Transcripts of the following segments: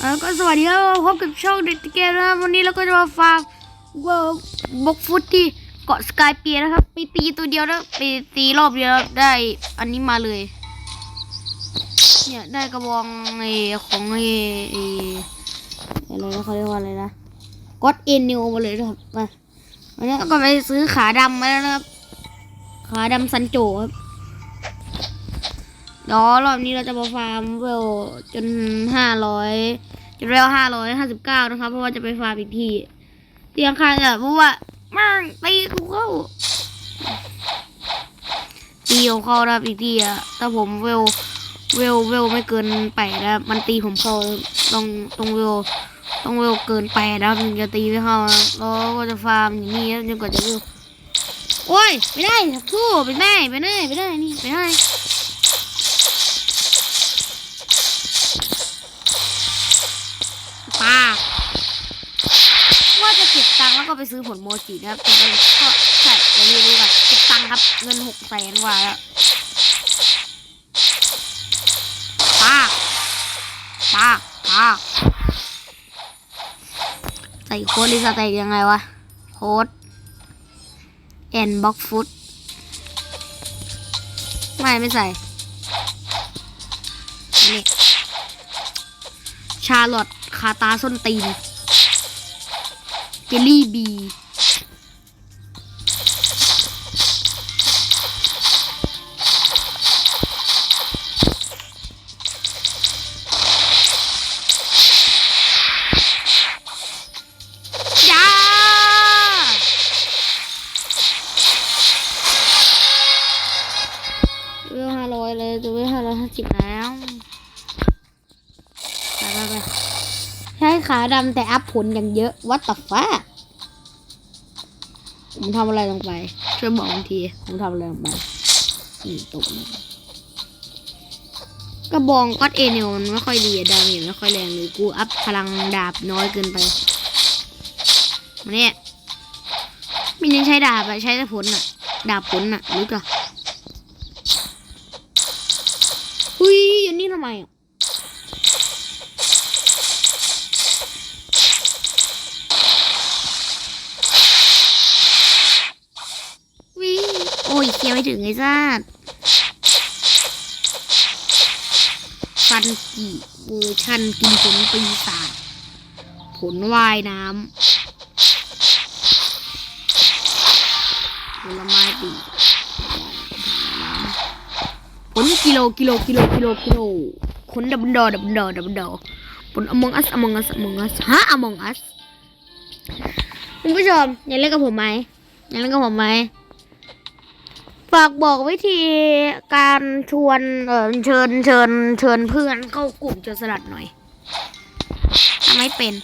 แล้วก็สวัสดีครับพบกับช่องเด็กเกมนะครับวันนี้เราก็จะมาฟาร์มวิร์บกฟุตที่เกาะสกายเปียนะครับไปตีตัวเดียวแล้วไปตีรอบเดียวได้อันนี้มาเลย เนี่ยได้กระบองไอ้ของไอ้อะไรนะเขาเรียกว่าอะไรนะก็อดเอ็นนิวมาเลยนะครับไปวันนี้ก็ไปซื้อขาดำมาแล้วนะครับขาดำซันโจครับ เดี๋ยวรอบนี้เราจะมาฟาร์มเวลจนห้าร้อยจนเวลห้าร้อยห้าสิบเก้านะครับ เพราะว่าจะไปฟาร์มอีกที่ที่ข้างๆอะเพราะว่ามั่งตีกูเข้าตีของเขานะครับอีกทีอะถ้าผมเวลเวลเวลไม่เกินแปดนะมันตีผมเข้าต้องต้องเวลต้องเวลเกินแปดนะครับถึงจะตีไม่เข้านะครับแล้วก็จะฟาร์มอย่างนี้ครับจนกว่าจะเวลโอ้ยไม่ได้สู้ไปได้ไปได้ไปได้นี่ไปได้ ป้าว่าจะเก็บตังค์แล้วก็ไปซื้อผลโมจินะครับแต่มันก็ใช่เดี๋ยวดูกันเก็บตังค์ครับ เงินหกแสนกว่าแล้วป้าป้าป้าใส่โค้ดลิสเตกยังไงวะโค้ดแอนบ็อกฟุตไม่ไม่ใส่นี่ชาลอต คาตาส้นตีน เจลลี่บี ดำแต่อัพผลอย่างเยอะวัดตัฟ้าผมทำอะไรลงไป ช่วยบอกบางทีผมทำอะไรลงไปนี่ตกกระบองก็อดเอเนลมันไม่ค่อยดีดาเมจไม่ค่อยแรงเลยกูอัพพลังดาบน้อยเกินไปมาเนี่ยไม่ยังใช้ดาบอะใช้แต่ผลอะดาบผลอะรู้จักอุ้ยอยู่นี่ทำไมอะ อ้ยเคลียร์ไม่ถึงไอ้ซาฟันกี่เวอร์ชันกินผลปีศาจผลว่ายน้ำผลไม้ปีผลกิโลกิโลกิโลกิโลกิโลผลดับบดอดับบดอดับบดอผลอมองอัสอมองอัสอมองอัสฮะอมองอัสคุณผู้ชมอยากเล่นกับผมไหมอยากเล่นกับผมไหมากบอกวิธีการชวนเออเชิญเชิญเชิญเพื่อนเข้ากลุ่มโจรสลัดหน่อยไม่เป็น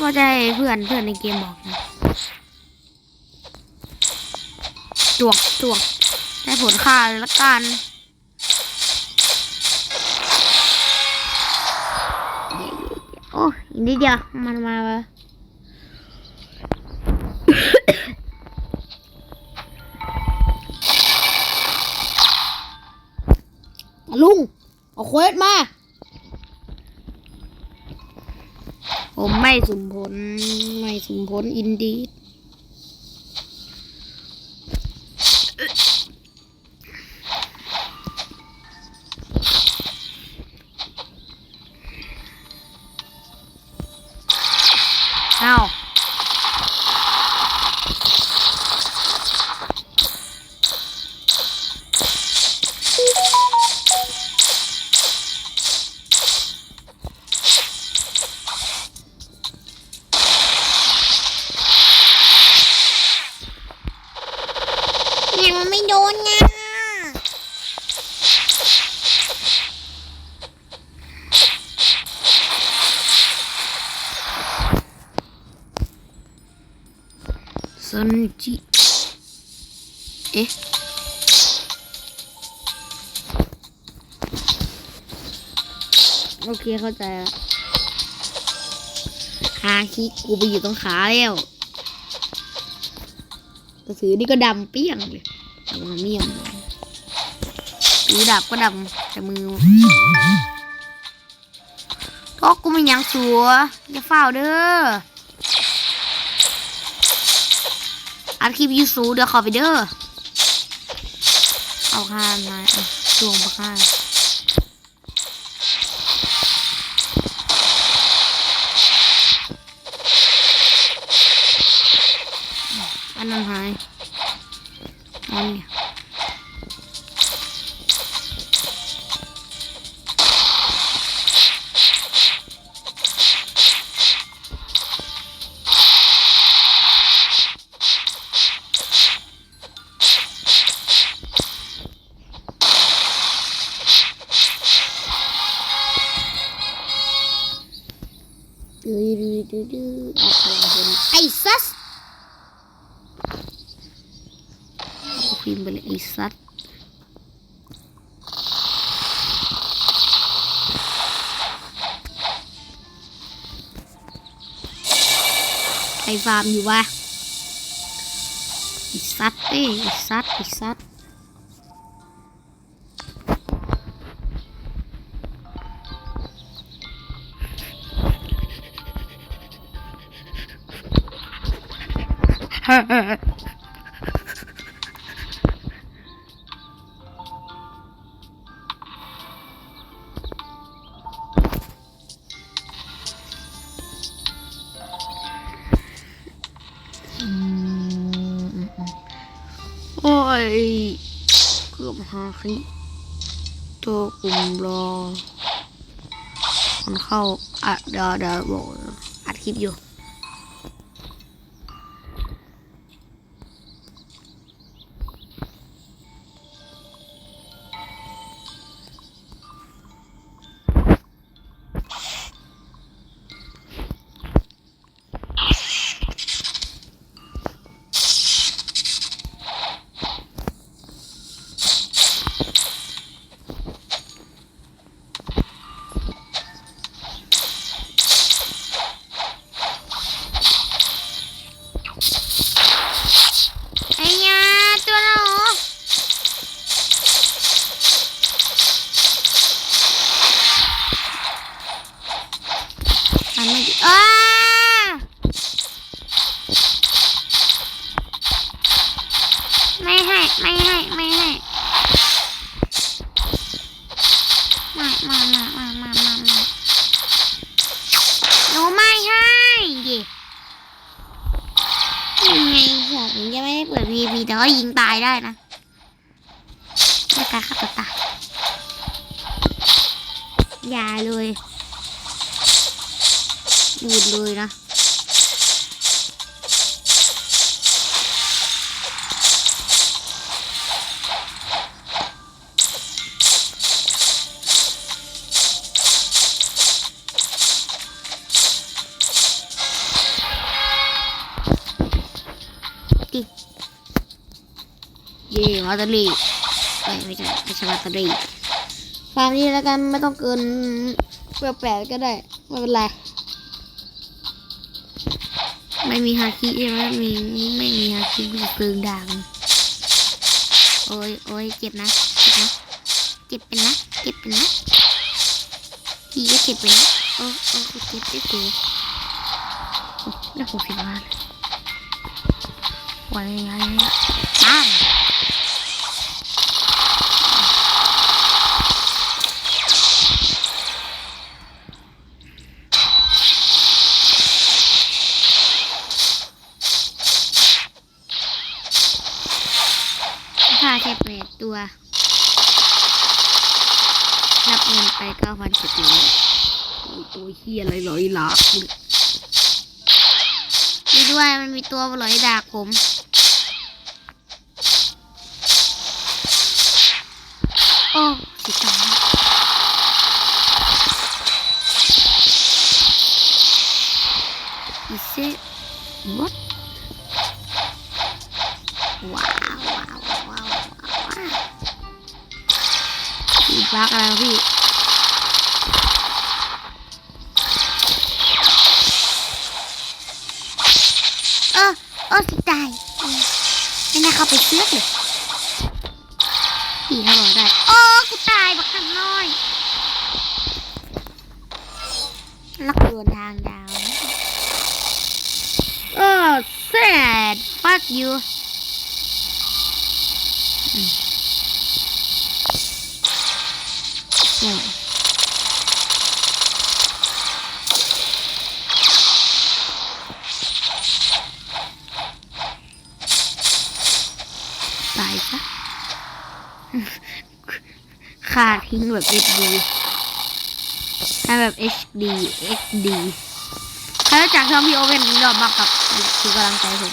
ว่าจะให้เพื่อนเพื่อนในเกมบอกนะจวกจวกได้ผลค่าเลยละกันโอ้ยอีกนิดเดียวมันมาแล้ว ลุง เอาเควสมา ผมไม่สุ่มผล ไม่สุ่มผลอินดีด จิเอ๊ะโอเคเข้าใจล้วหาคิกกูไปอยู่ตรงขาแล้วกระสือนี่ก็ดำเปี้ยงเลยดำมาเมี่ยมเลยไปถือดาบก็ดำแต่มือก็กูไม่ยังสัวอย่าเฝ้าเด้อ อัดคลิปยูสูเดี๋ยวขอไปเด้อเอาข้ามมาอะดวงประข้า ดื้อดื้อดื้อออกพลังบนไโอ้ยเกือบหาคลิตัวกลุ่มรอคนเข้าอะเดี๋ยวเดี๋ยวบอกอัดคลิปอยู่ ไม่เปิด PVP แต่ก็ยิงตายได้นะไม่การฆ่าตัวตาย อย่าเลยหยุดเลยนะ เย่วัตเตอรี่ไม่ไม่ใช่ไม่ใช่วัตเตอรี่ฟาร์มนี้แล้วกันไม่ต้องเกินเปแปดก็ได้ไม่เป็นไรไม่มีฮาคิใช่ไหมมีไม่มีฮาคิมีเปลืองด่างโอ้ยโอ้ยเจ็บนะเจ็บนะเจ็บเป็นนะเจ็บเป็นนะพี่ก็เจ็บเป็นนะโอ้โอ้เจ็บเจ็บเจ็บโอ้แล้วผมผิดมาเลยวันยังไง ค่าแค่แปดตัว รับ เก้าพันเจ็ดร้อยตัวเฮียอะไรร้อยลักนี่ด้วยมันมีตัวร้อยดากผมโอ้สิตายอีเซ่ what ว้าวว้าวว้าวว้าวว้าวบักอะไรวพี่ นักเดินทางยาวเออ sad fuck you อืมอืมตายซะขาดทิ้งแบบ HD ถ้แบบ HD XD ใครรู้จักช่องพี่โอเว่นยอดมากครับคือกำลังใจผม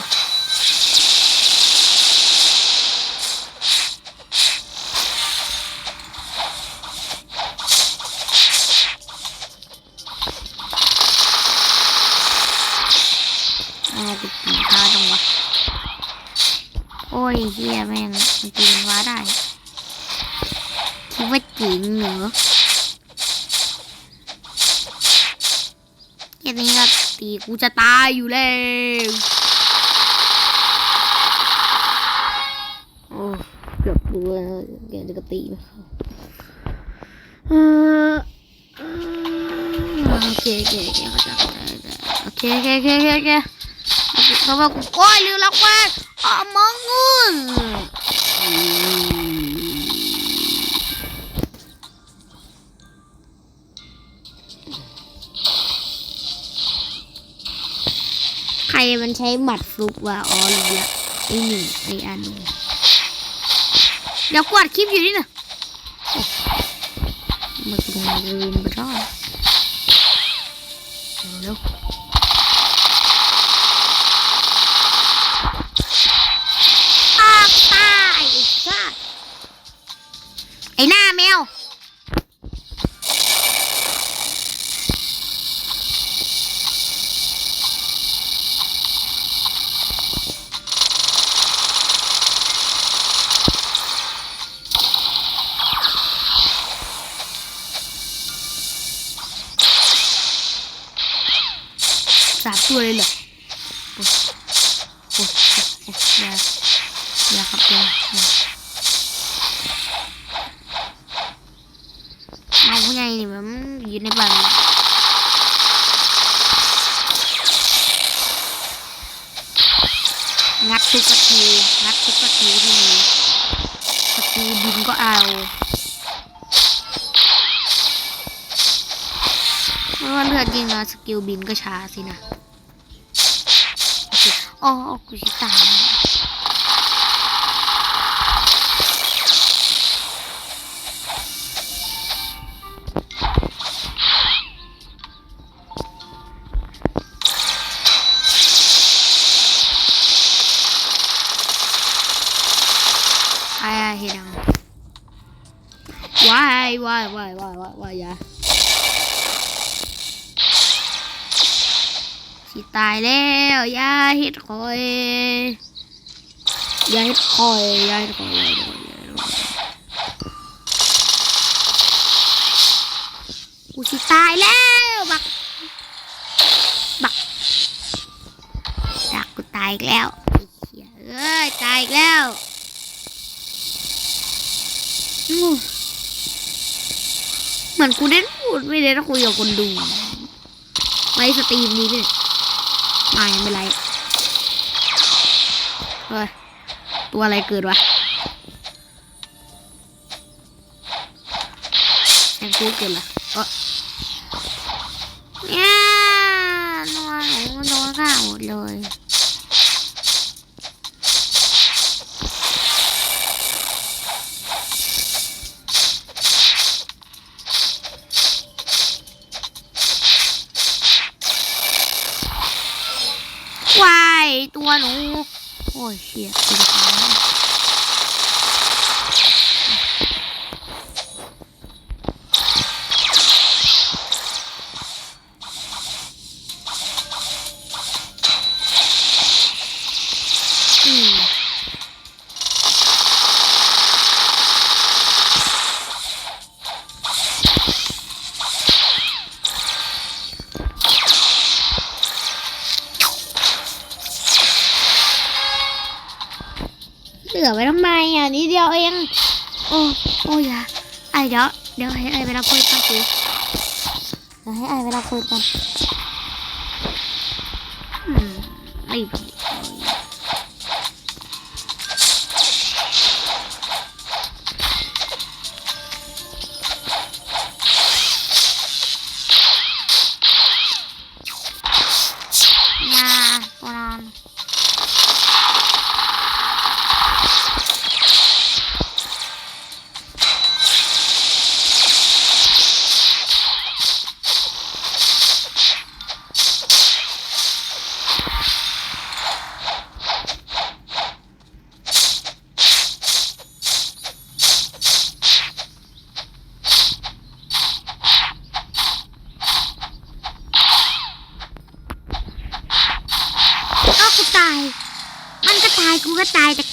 กูจะตายอยู่แล้วโอ้เกือบดูแล้วแกจะกตีไม่เข้าเออเออโอเคโอเคโอเคเข้าใจเข้าใจโอเคโอเคโอเคโอเคโอเคเพราะว่ากูโอ้ยลืมแล้วว่าอ๋อมองงู รมันใช้หมัดฟลุกว่าอ๋อรู้ละไอหนึ่งไออันนึงเดี๋ยวกวาดคลิปอยู่นี่นะมันคงลืมไปแล้วเอาเร็วตายไอหน้าแมว สามตัวเลยเหรอโอ้ยโอ้โอ้อย่าอย่าครับยาอย่าเอาผู้ใหญ่นี่มันอยู่ในบ้านงัดทุกประตูงัดทุกประตูที่มีประตูดินก็เอาเพราะว่าเลือดยิงแล้วสกิลบินก็ช้าสินะ อเคอ๋อกูจะตายแล้ว I I hit him. Why why why why why why อย่าสิตายแล้วอย่าเฮ็ด คอยอย่าเฮ็ดคอยอย่าเฮ็ดคอยอย่าเฮ็ดคอยอย่าเฮ็ดคอยกูสิตายแล้วบักบักดักกูตายอีกแล้วเฮียเอ้ยตายอีกแล้วเหมือนกูได้พูดไม่ได้คุยกับคนดูไลฟ์สตรีมนี้เนี่ย ไม่ไม่ไรเฮ้ยตัวอะไรเกิดวะแองกูเกิดละเออเนี่ยนอนหนูนอนฆ่าหมดเลย ดี๋ยวเดี๋ยวให้ไอไปรับเพื่อนตั้งกูดี๋ยวให้ไอเวลาคุยกันอืมไม่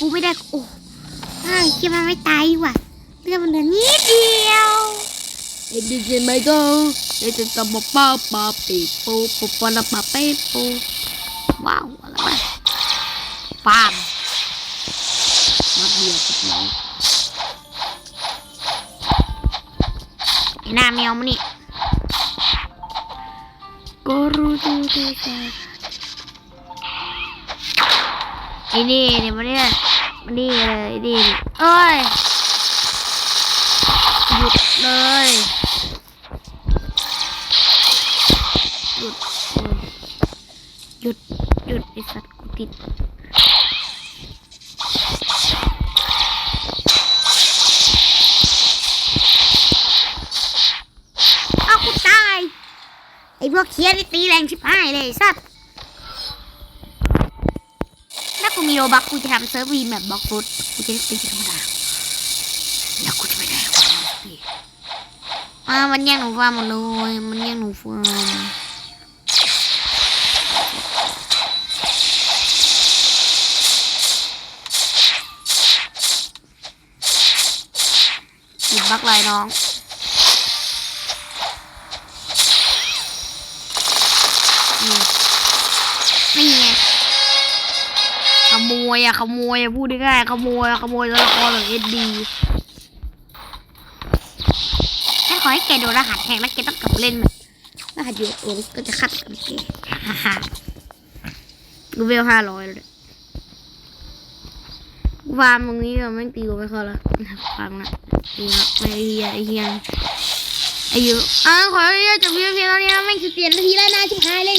กูไม่ได้โอ้ไอ้คิดมันไม่ตายว่ะเรื่องมันเหลือนิดเดียวเอ็นดีเจไม่ก็เอ็นจะตบป้าป้าปีปูปูปอนป้าเป้ปูว้าวอะไรวะฟาร์มนักเดียวกับน้องไอ้หน้าแมวมันนี่ก็รู้ดูดูใจไอ้นี่เนี่ยมันเนี่ย นนี่เลยไอ้นี่เอ้ย หยุดเลย หยุดเออหยุดหยุดไอสัตว์กูติดเอากูตายไอ้พวกเคียนี่ตีแรงชิบหายเลยไอ้สัตว์ มีโรบักกูจะทำเซิร์ฟวีแบบบล็อกฟุตกูจะได้ตีธรรมดาแล้วกูจะไม่ได้ความรู้สึกอ่ามันแย่งหนูฟาร์มหมดเลยมันแย่งหนูฟาร์มหยิบบักเลยน้อง อะขโมยพูดง่ายๆขโมยขโมยตัวละครของเอ็ดดีฉันขอให้แกโดนรหัสแทงแล้วแกต้องกลับเล่นมันรหัสอยู่โอก็จะคัดกับแกฮ่าฮ่ากูเวลห้าร้อยแล้วเนี่ยกูฟาร์มตรงนี้ก็แม่ตีกูไม่เข้าแล้วฟังนะตีนะไม่ไอ้เฮียไอ้เฮียไอ้ยูอะขออนุญาตจบเพียงเท่านี้นะแม่คือเปลี่ยนทีแล้วนะชิบหายเลย